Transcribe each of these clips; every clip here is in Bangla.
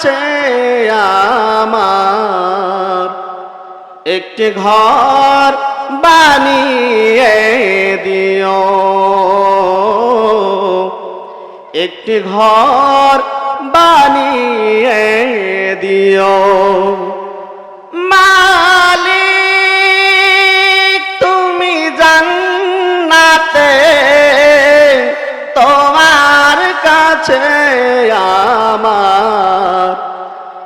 আছে আমার। একটি ঘর বানিয়ে দিও। একটি ঘর বানিয়ে দিও।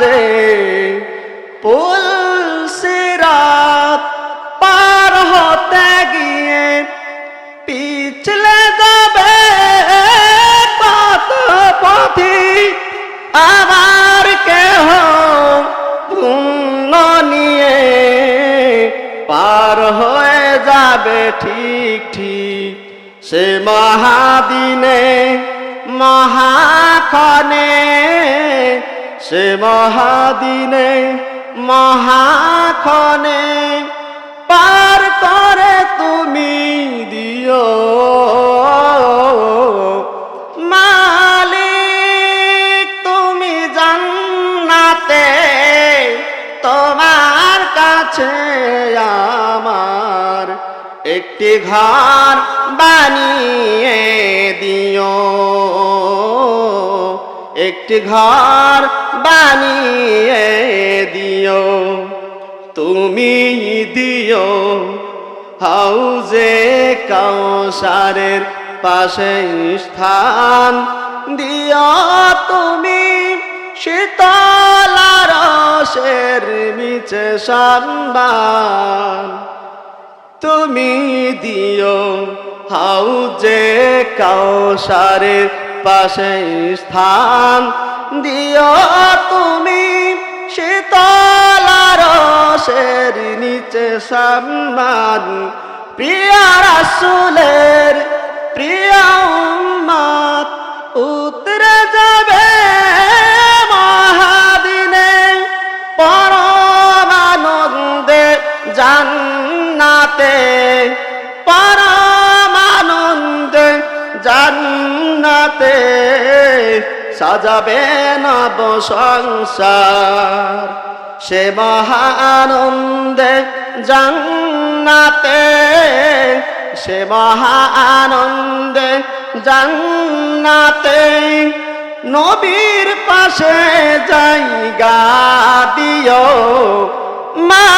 যে পুল সিরাত পার হতে গিয়ে পিছলে যাবে কত পথি আমার কেহ পুণ্য নিয়ে পার হয়ে যাবে ঠিক ঠিক। সে মহাদিনে, মহাক্ষণে সে মহাদিনে, মহাক্ষণে পার করে তুমি দিও। মালিক, তুমি জান্নাতে, তোমার কাছে আমার একটি ঘর বানিয়ে দিও। একটি ঘর বানিয়ে দিও। তুমি দিও হাউজে কাউসারের পাশে স্থান। দিও তুমি শীতলার রসের নিচে সম্মান তুমি দিও হাউজে কাউসারের পাশে স্থান দিও তুমি শীতলার রসের নিচে সম্মান। প্রিয়া রাসুলের প্রিয়া উতরে যাবে মহাদিনে। পরমানন্দে জান্নাতে পরমানন্দে জান্নাতে সাজাবে নব সংসার। সে মহানন্দে জান্নাতে, সে মহানন্দে জান্নাতে নবীর পাশে জায়গা দিও। মালিক